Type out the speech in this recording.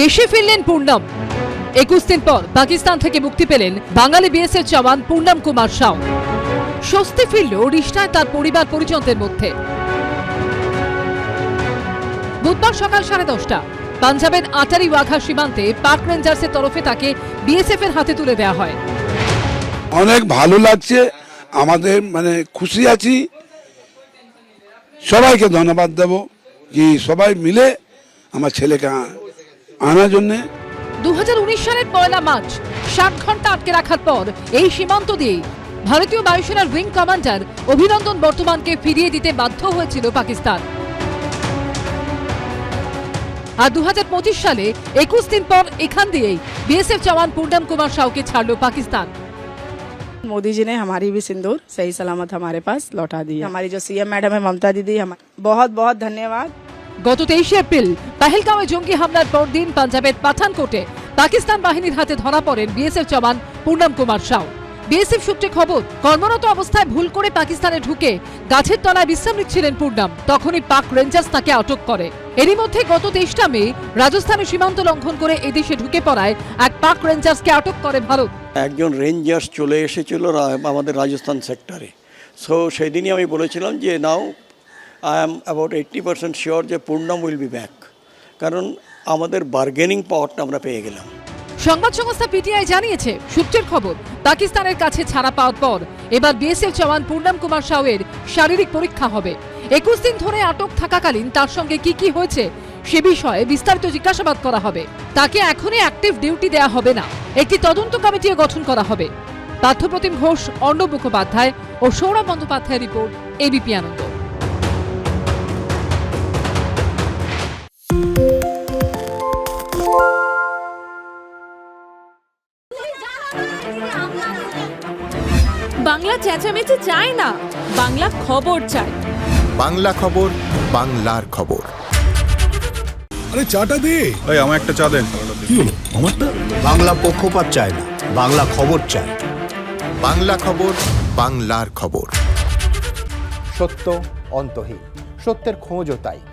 দেশে ফিরলেন পূর্ণম। একুশ দিন পর পাকিস্তান থেকে মুক্তি পেলেন বাঙালি বিএসএফ জওয়ান পূর্ণম কুমার সাউ। স্বস্তি ফিরল রিষ্টায় তার পরিবার পরিজনদের মধ্যে। বুধবার সকাল সাড়ে দশটা, পাঞ্জাবের আটারি ওয়াঘা সীমান্তে পাক রেঞ্জার্সের তরফে তাকে বিএসএফ এর হাতে তুলে দেওয়া হয়। অনেক ভালো লাগছে, আমাদের মানে খুশি আছি। সবাইকে ধন্যবাদ দেব কি সবাই মিলে আমার ছেলেকে আনার জন্যে দু সালের পয়লা মার্চ ষাট ঘন্টা আটকে রাখার পর এই সীমান্ত দিয়ে ভারতীয় বায়ুসেনার উইং কমান্ডার অভিনন্দন বর্তমানকে ফিরিয়ে দিতে বাধ্য হয়েছিল পাকিস্তান আর দু সালে একুশ দিন পর এখান দিয়েই বিএসএফ জওয়ান পূর্ণম কুমার সাউকে ছাড়ল পাকিস্তান मोदी जी ने हमारी भी सिंदूर सही सलामत हमारे पास लौटा दी है। हमारी जो सीएम मैडम है ममता दीदी हम बहुत बहुत धन्यवाद গত তেইশে এপ্রিল পাহেলগাঁওয়ে জঙ্গি হামলার পর দিন পাঞ্জাবের পাঠানকোটে পাকিস্তান বাহিনীর হাতে ধরা পড়েন বিএসএফ জওয়ান পূর্ণাম কুমার সাউ। বিএসএফ সূত্রে খবর, কর্মরত অবস্থায় ভুল করে পাকিস্তানে ঢুকে গাছের তলায় বিশ্রাম নিচ্ছিলেন পূর্ণম। তখনই পাক রেঞ্জার্স তাকে আটক করে। এরই মধ্যে গত তেইশটা মে রাজস্থানের সীমান্ত লঙ্ঘন করে এদেশে ঢুকে পড়ায় এক পাক রেঞ্জার্সকে আটক করে ভারত। একজন রেঞ্জার্স চলে এসেছিল আমাদের রাজস্থান সেক্টরে। সো সেদিনই আমি বলেছিলাম যে, now I am about eighty percent sure যে পূর্ণম উইল বি ব্যাক কারণ আমাদের বার্গেনিং পাওয়ারটা আমরা পেয়ে গেলাম। সংবাদ সংস্থা পিটিআই জানিয়েছে, সূত্রের খবর, পাকিস্তানের কাছে ছাড়া পাওয়ার পর এবার বিএসএফ জওয়ান পূর্ণম কুমার সাউয়ের শারীরিক পরীক্ষা হবে। একুশ দিন ধরে আটক থাকাকালীন তার সঙ্গে কি কি হয়েছে সে বিষয়ে বিস্তারিত জিজ্ঞাসাবাদ করা হবে। তাকে এখনই অ্যাক্টিভ ডিউটি দেওয়া হবে না। একটি তদন্ত কমিটিও গঠন করা হবে। পার্থপ্রতিম ঘোষ, অর্ণব মুখোপাধ্যায় ও সৌরভ বন্দ্যোপাধ্যায়ের রিপোর্ট এবিপি আনন্দ বাংলা চেঁচামেচি চায় না বাংলা খবর চায়। বাংলা খবর বাংলার খবর। আরে চাটা দে। এই আমার একটা চা দেন। কি হলো? আমারটা? বাংলা পক্ষপাত চায় না বাংলা খবর চায়। বাংলা খবর বাংলার খবর। সত্য অন্তহীন সত্যের খোঁজও তাই।